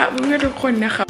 ค่ะเพื่อนๆทุกคนนะคะ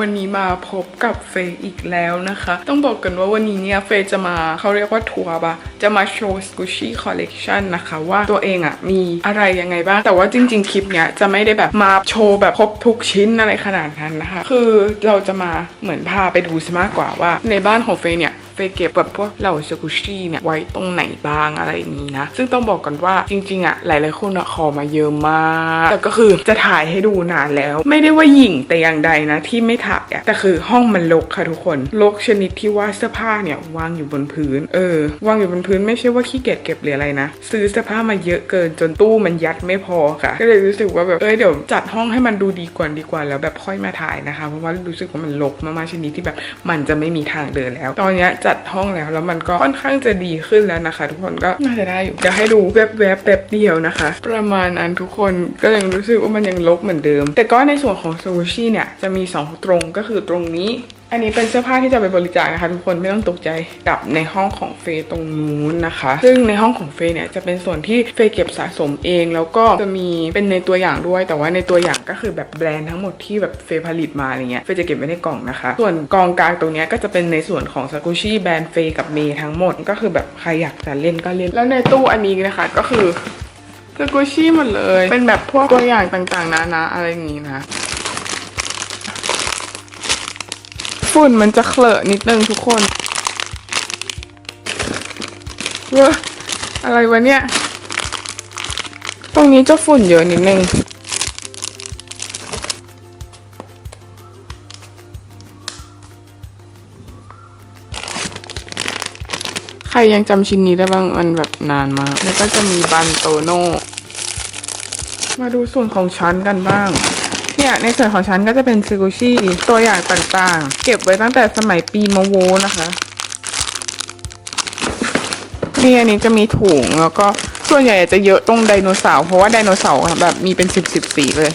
วันนี้มาพบกับเฟย์อีกแล้วนะคะ ต้องบอกกันว่าวันนี้เนี่ยเฟย์จะมาเขาเรียกว่าทัวร์ปะจะมาโชว์สกูชี่คอลเลกชันนะคะ ว่าตัวเองอะมีอะไรยังไงบ้าง แต่ว่าจริง ๆ คลิปเนี้ยจะไม่ได้แบบมาโชว์แบบครบทุกชิ้นอะไรขนาดนั้นนะคะ คือเราจะมาเหมือนพาไปดูซะมากกว่าว่า ในบ้านของเฟย์เนี่ย เฟย์เก็บแบบพวกเหล่าสกุชี่เนี่ยไว้ตรงไหนบ้างอะไรนี้นะ ซึ่งต้องบอกก่อนว่าจริงๆอะหลายๆคนอะขอมาเยอะมาก แต่ก็คือจะถ่ายให้ดูนานแล้ว ไม่ได้ว่าหยิ่งแต่อย่างใดนะ ที่ไม่ถ่ายอะแต่คือห้องมันรกค่ะทุกคนรกชนิดที่ว่าเสื้อผ้าเนี่ยวางอยู่บนพื้น เออ วางอยู่บนพื้นไม่ใช่ว่าขี้เกียจเก็บหรืออะไรนะ ซื้อเสื้อผ้ามาเยอะเกินจนตู้มันยัดไม่พอค่ะ ก็เลยรู้สึกว่าแบบเอ้ยเดี๋ยวจัดห้องให้มันดูดีกว่าดีกว่าแล้วแบบค่อยมาถ่ายนะคะ เพราะว่ารู้สึกว่ามันรกมากๆชนิดที่แบบมันจะไม่มีทางเดินแล้ว ตอนเนี้ยจัดห้องแล้ว แล้วมันก็ค่อนข้างจะดีขึ้นแล้วนะคะ ทุกคนก็น่าจะได้อยู่เดี๋ยวให้ดูแวบๆแป๊บเดียวนะคะ ประมาณนั้นทุกคนก็ยังรู้สึกว่ามันยังลกเหมือนเดิม แต่ก็ในส่วนของซูชิเนี่ยจะมีสองตรงก็คือตรงนี้ อันนี้เป็นเสื้อผ้าที่จะไปบริจาคนะคะทุกคนไม่ต้องตกใจกับในห้องของเฟย์ตรงนู้นนะคะ ซึ่งในห้องของเฟย์เนี่ยจะเป็นส่วนที่เฟย์เก็บสะสมเอง แล้วก็จะมีเป็นในตัวอย่างด้วย แต่ว่าในตัวอย่างก็คือแบบแบรนด์ทั้งหมดที่แบบเฟย์ผลิตมาอะไรเงี้ยเฟย์จะเก็บไว้ในกล่องนะคะ ส่วนกองกลางตรงนี้ก็จะเป็นในส่วนของซากุชิแบรนด์เฟย์กับเมย์ทั้งหมดก็คือแบบใครอยากจะเล่นก็เล่นแล้วในตู้อันนี้นะคะก็คือซากุชิหมดเลย เป็นแบบพวกตัวอย่างต่างๆนานาอะไรอย่างงี้นะ ฝุ่นมันจะเคลอะนิดนึงทุกคนเว้ออะไรวะเนี่ย ตรงนี้จะฝุ่นเยอะนิดนึงใครยังจำชิ้นนี้ได้บ้างมันแบบนานมาก แล้วก็จะมีบันโตโน่ มาดูส่วนของชั้นกันบ้าง เนี่ยในส่วนของฉันก็จะเป็นซูชิตัวอย่างต่างๆ เก็บไว้ตั้งแต่สมัยปีมโวนะคะนี่อันนี้จะมีถุงแล้วก็ส่วนใหญ่จะเยอะตรงไดโนเสาร์เพราะว่าไดโนเสาร์แบบมีเป็นสิบสิบสีเลย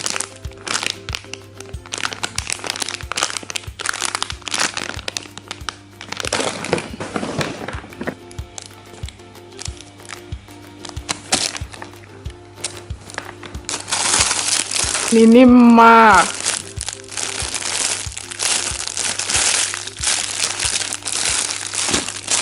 นี่นิ่มมาก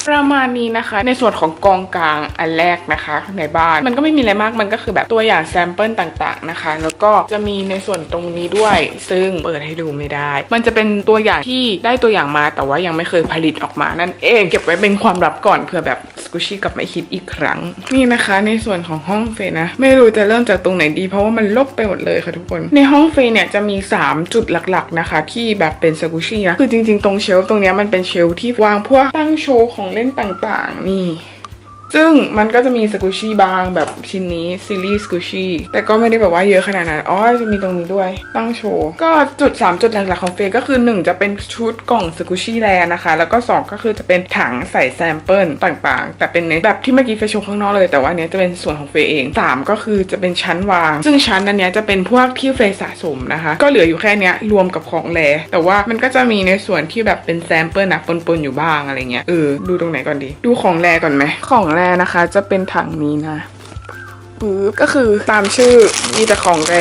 ประมาณนี้นะคะ ในส่วนของกองกลางอันแรกนะคะ ในบ้านมันก็ไม่มีอะไรมากมันก็คือแบบตัวอย่างแซมเปิลต่างๆนะคะ แล้วก็จะมีในส่วนตรงนี้ด้วย ซึ่งเปิดให้ดูไม่ได้ มันจะเป็นตัวอย่างที่ได้ตัวอย่างมาแต่ว่ายังไม่เคยผลิตออกมานั่นเองเก็บไว้เป็นความลับก่อนเผื่อแบบสกูชี่กลับมาคิดอีกครั้ง นี่นะคะ ในส่วนของห้องเฟยนะ ไม่รู้จะเริ่มจากตรงไหนดี เพราะว่ามันลบไปหมดเลยค่ะทุกคน ในห้องเฟยเนี่ยจะมี 3 จุดหลักๆนะคะ ที่แบบเป็นสกูชี่นะคือจริงๆ ตรงเชลฟ์ตรงเนี้ยมันเป็นเชลฟ์ที่วางพวกตั้งโชว์ของเล่นต่างๆ นี่ ซึ่งมันก็จะมีสกูชี่บางแบบชิ้นนี้ซีรีส์สกูชี่แต่ก็ไม่ได้แบบว่าเยอะขนาดนั้นอ๋อจะมีตรงนี้ด้วยตั้งโชว์ก็จุด 3 จุดหลักๆของเฟยก็คือ 1 จะเป็นชุดกล่องสกูชี่แลนะคะ แล้วก็ 2 ก็คือจะเป็นถังใส่แซมเปิลต่างๆ แต่เป็นในแบบที่เมื่อกี้เฟย์โชว์ข้างนอกเลยแต่ว่าเนี้ยจะเป็นส่วนของเฟย์เอง 3 ก็คือจะเป็นชั้นวาง ซึ่งชั้นอันเนี้ยจะเป็นพวกที่เฟย์สะสมนะคะ ก็เหลืออยู่แค่เนี้ยรวมกับของแลแต่ว่ามันก็จะมีในส่วนที่แบบเป็นแซมเปิลนะปนๆอยู่บ้างอะไรเงี้ยเออดูตรงไหนก่อนดี ดูของแลก่อนไหมของแลนะคะ จะเป็นถังนี้นะปึ๊บก็คือตามชื่อมีแต่ของแร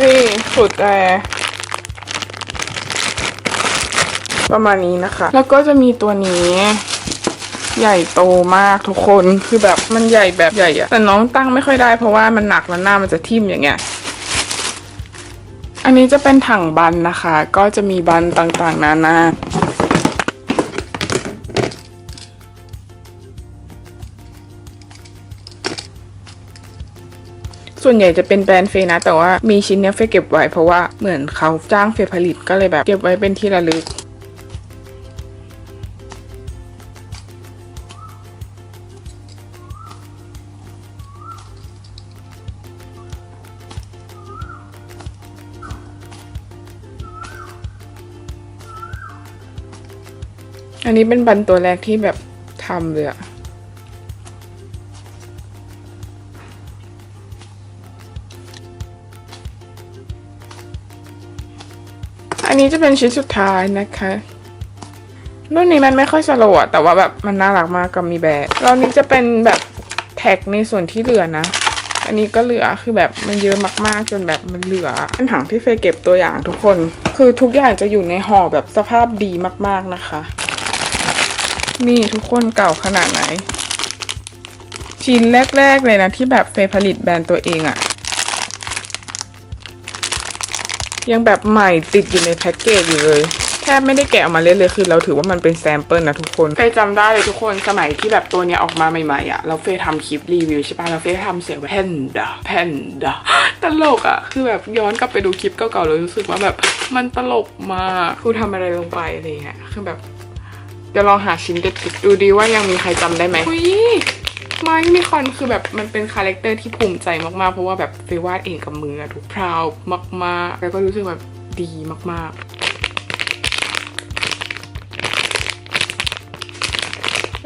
นี่สุดแรประมาณนี้นะคะ แล้วก็จะมีตัวนี้ ใหญ่โตมากทุกคนคือแบบมันใหญ่แบบใหญ่อะแต่น้องตั้งไม่ค่อยได้เพราะว่ามันหนักแล้วหน้ามันจะทิ่มอย่างเงี้ยอันนี้จะเป็นถังบันนะคะ ก็จะมีบันต่างๆนานาส่วนใหญ่จะเป็นแบรนด์เฟนะ แต่ว่ามีชิ้นเนี้ยเฟเก็บไว้เพราะว่าเหมือนเขาจ้างเฟผลิตก็เลยแบบเก็บไว้เป็นที่ระลึก อันนี้เป็นบันตัวแรกที่แบบทำเลยอะอันนี้จะเป็นชิ้นสุดท้ายนะคะ รุ่นนี้มันไม่ค่อยสโลว์อะแต่ว่าแบบมันน่ารักมากกับมีแบร์รอบนี้จะเป็นแบบแท็กในส่วนที่เหลือนะ อันนี้ก็เหลือคือแบบมันเยอะมากๆจนแบบมันเหลือเป็นถังที่เฟยเก็บตัวอย่างทุกคน คือทุกอย่างจะอยู่ในห่อแบบสภาพดีมากๆนะคะ นี่ทุกคนเก่าขนาดไหน ชิ้นแรก ๆ เลยนะที่แบบเฟยผลิตแบรนด์ตัวเองอะยังแบบใหม่ติดอยู่ในแพ็กเกจอยู่เลยแทบไม่ได้แกะออกมาเล่นเลยคือเราถือว่ามันเป็นแซมเปิลนะทุกคนเฟยจำได้เลยทุกคนสมัยที่แบบตัวเนี้ยออกมาใหม่ๆอะเราเฟยทำคลิปรีวิวใช่ปะเราเฟยทำเสียงแบบแพนด้าแพนด้าตลกอะคือแบบย้อนกลับไปดูคลิปเก่าๆเลยรู้สึกว่าแบบมันตลกมากคือทำอะไรลงไปอะไรเงี้ยคือแบบ จะลองหาชิ้นเด็ดๆดูดีว่ายังมีใครจำได้ไหมอุ้ยไม้มีคอนคือแบบมันเป็นคาแรคเตอร์ที่ภูมิใจมากๆ เพราะว่าแบบเฟวาดเองกับมืออะทุกพราวมากๆ แล้วก็รู้สึกแบบดีมากๆ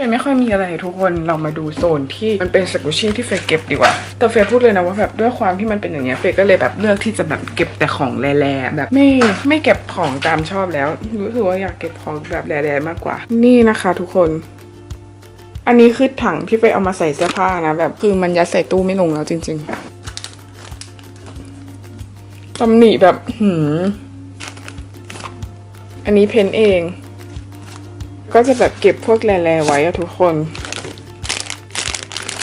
ฟไม่ค่อยมีอะไรทุกคนเรามาดูโซนที่มันเป็นสกุชี่ที่เฟยเก็บดีกว่า แต่เฟยพูดเลยนะว่าแบบด้วยความที่มันเป็นอย่างเงี้ยเฟยก็เลยแบบเลือกที่จะแบบเก็บแต่ของแร่ๆแบบไม่ไม่เก็บของตามชอบแล้วรู้สึกว่าอยากเก็บของแบบแร่ๆมากกว่า นี่นะคะ ทุกคน อันนี้คือถังที่เฟยเอามาใส่เสื้อผ้านะแบบคือมันยัดใส่ตู้ไม่ลงแล้วจริงๆตำหนิแบบหืมอันนี้เพ้นเอง ก็จะแบบเก็บพวกแร่ๆไว้อะทุกคน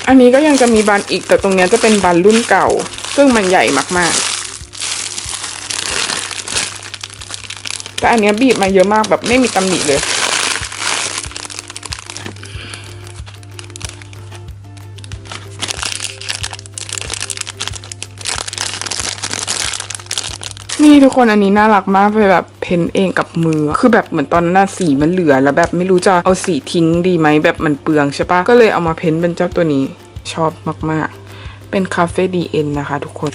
อันนี้ก็ยังจะมีบานอีกแต่ตรงเนี้ยจะเป็นบานรุ่นเก่า ซึ่งมันใหญ่มากๆ แต่อันเนี้ยบีบมาเยอะมากแบบไม่มีตำหนิเลยนี่ทุกคนอันนี้น่ารักมากเลยแบบ พ้นเองกับมือ คือแบบเหมือนตอนนั้นน่ะสีมันเหลือแล้วแบบไม่รู้จะเอาสีทิ้งดีไหมแบบมันเปลืองใช่ปะก็เลยเอามาเพ้นเป็นเจ้าตัวนี้ชอบมากๆ เป็นคาเฟ่ดีเอ็นนะคะ ทุกคน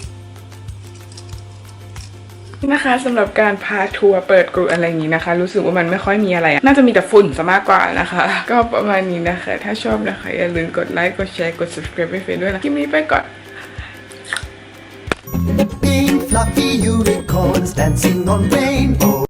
นะคะสำหรับการพาทัวร์เปิดกลุ่มอะไรอย่างนี้นะคะ รู้สึกว่ามันไม่ค่อยมีอะไร น่าจะมีแต่ฝุ่นซะมากกว่านะคะ ก็ประมาณนี้นะคะ ถ้าชอบนะคะอย่าลืมกดไลค์กดแชร์กด subscribe ให้เฟซด้วยนะคลิปนี้ไปก่อน fluffy unicorns dancing on rainbow